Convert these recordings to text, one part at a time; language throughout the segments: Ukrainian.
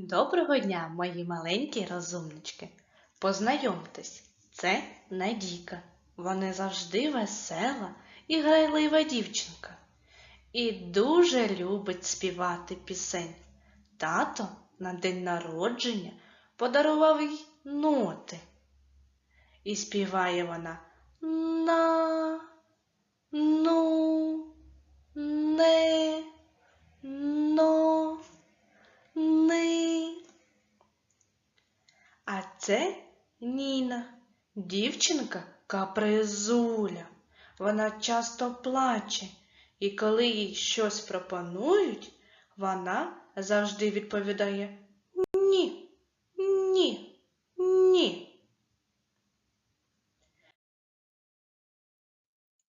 Доброго дня, мої маленькі розумнички. Познайомтесь, це Надійка. Вона завжди весела і грайлива дівчинка. І дуже любить співати пісень. Тато на день народження подарував їй ноти. І співає вона на, ну, не, но, ни. А це Ніна, дівчинка капризуля. Вона часто плаче, і коли їй щось пропонують, вона завжди відповідає Ні, ні, ні.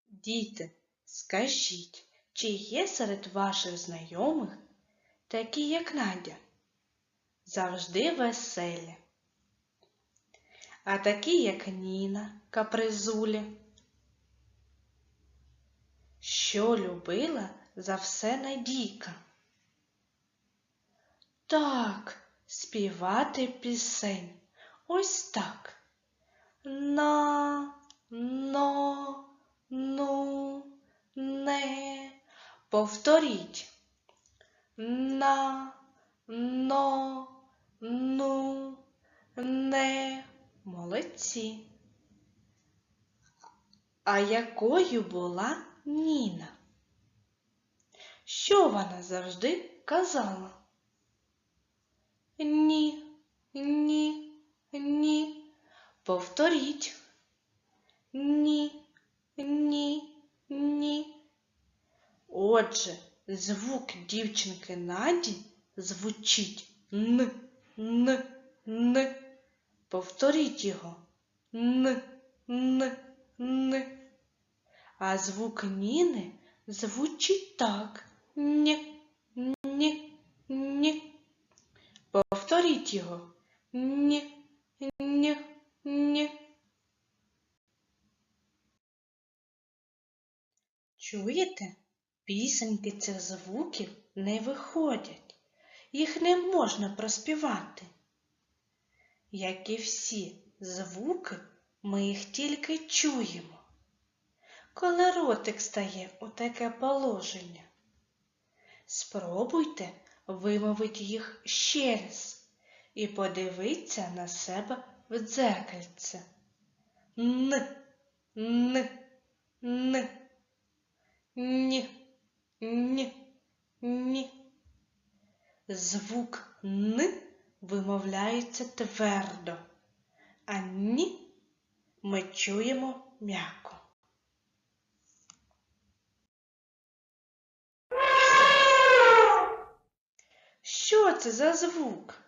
Діти, скажіть, чи є серед ваших знайомих такі, як Надя? Завжди веселі. А такі, як Ніна, капризулі. Що любила за все Надійка? Так, співати пісень. Ось так. На, но, ну, не. Повторіть. На, но, ну. Молодці. А якою була Ніна? Що вона завжди казала? Ні, ні, ні. Повторіть. Ні, ні, ні. Отже, звук дівчинки Наді звучить н, н, н. Повторіть його. Н, н, н. А звук Ніни звучить так. Ні, ні, ні. Повторіть його. Ні, ні, ні. Чуєте? Пісеньки цих звуків не виходять. Їх не можна проспівати. Як і всі звуки, ми їх тільки чуємо. Коли ротик стає у таке положення, спробуйте вимовити їх ще раз і подивіться на себе в дзеркальце. Н, н, н, ні, ні, ні. Звук Н вимовляється твердо, а ні ми чуємо м'яко. Що це за звук?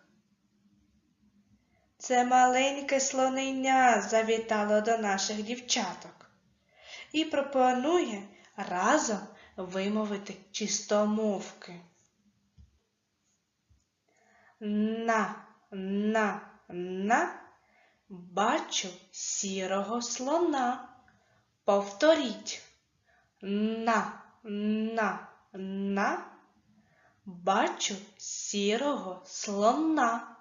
Це маленьке слонення завітало до наших дівчаток і пропонує разом вимовити чистомовки. На, на, на, бачу сірого слона. Повторіть. На, на, на, бачу сірого слона.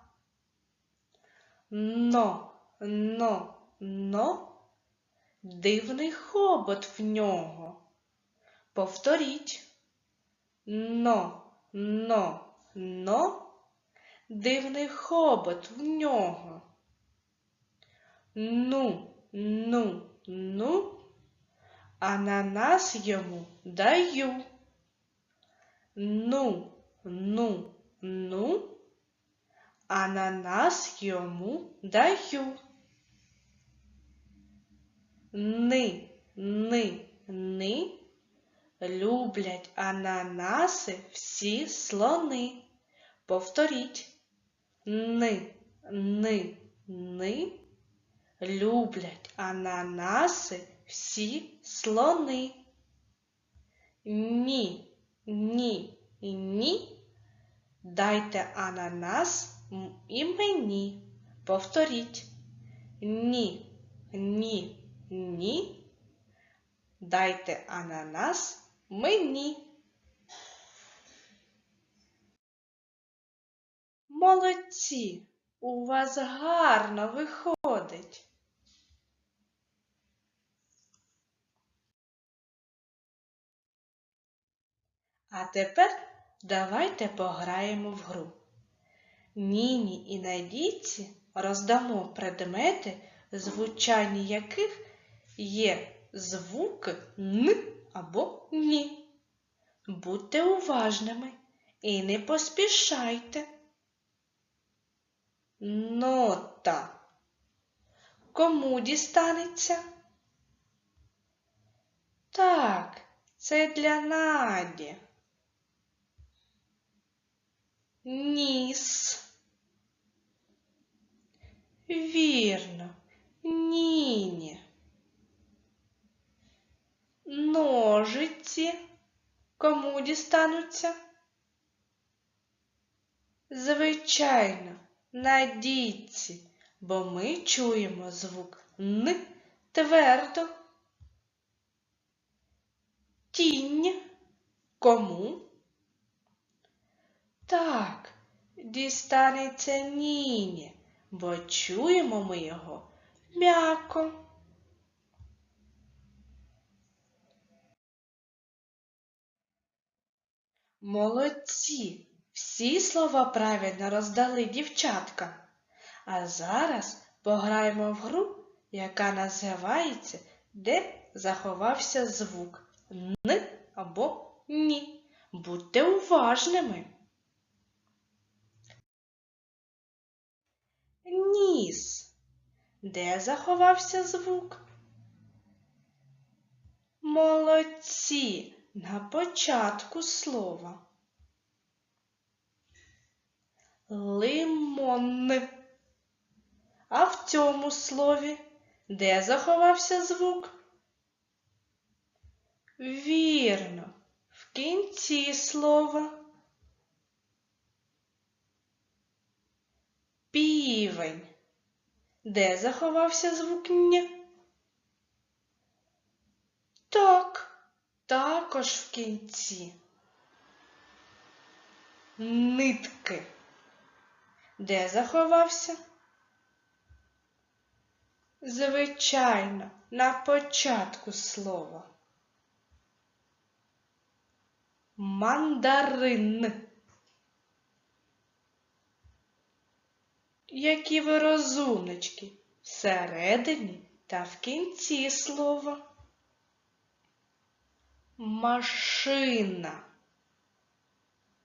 Но, но, но, дивний хобот в нього. Повторіть. Но, но, но, дивний хобот в нього. Ну, ну, ну, ананас йому даю. Ну, ну, ну, ананас йому даю. Ни, ни, ни, люблять ананаси всі слони. Повторіть. Ни, ни, ни, люблять ананаси всі слони. Ні, ні, ні. Дайте ананас і мені. Повторіть. Ні, ні, ні. Дайте ананас мені. Молодці! У вас гарно виходить. А тепер давайте пограємо в гру. Ніні і Надійці роздамо предмети, звучання яких є звуки Н або Ні. Будьте уважними і не поспішайте. Нота. Кому дістанеться? Так, це для Наді. Ніс. Вірно, Ніні. Ножиці. Кому дістануться? Звичайно, надійці, бо ми чуємо звук Н твердо. Тінь. Кому? Так, дістанеться Ніні, бо чуємо ми його м'яко. Молодці! Всі слова правильно роздали дівчатка. А зараз пограємо в гру, яка називається Де заховався звук Н або Ні. Будьте уважними. Ніс. Де заховався звук? Молодці на початку слова. Лимон. А в цьому слові де заховався звук? Вірно, в кінці слова. Півень. Де заховався звук Н? Так, також в кінці. Нитки. Де заховався? Звичайно, на початку слова. Мандарин. Які ви розумнички всередині та в кінці слова. Машина.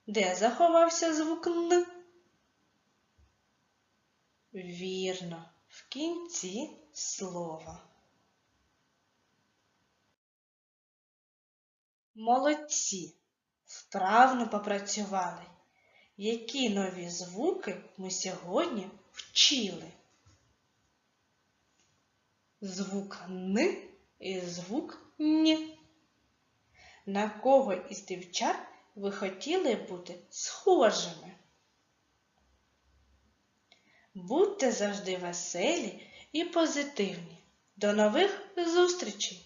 Де заховався звук Н? Вірно, в кінці слова. Молодці, вправно попрацювали. Які нові звуки ми сьогодні вчили? Звук Н і звук Н. На кого із дівчат ви хотіли бути схожими? Будьте завжди веселі і позитивні. До нових зустрічей!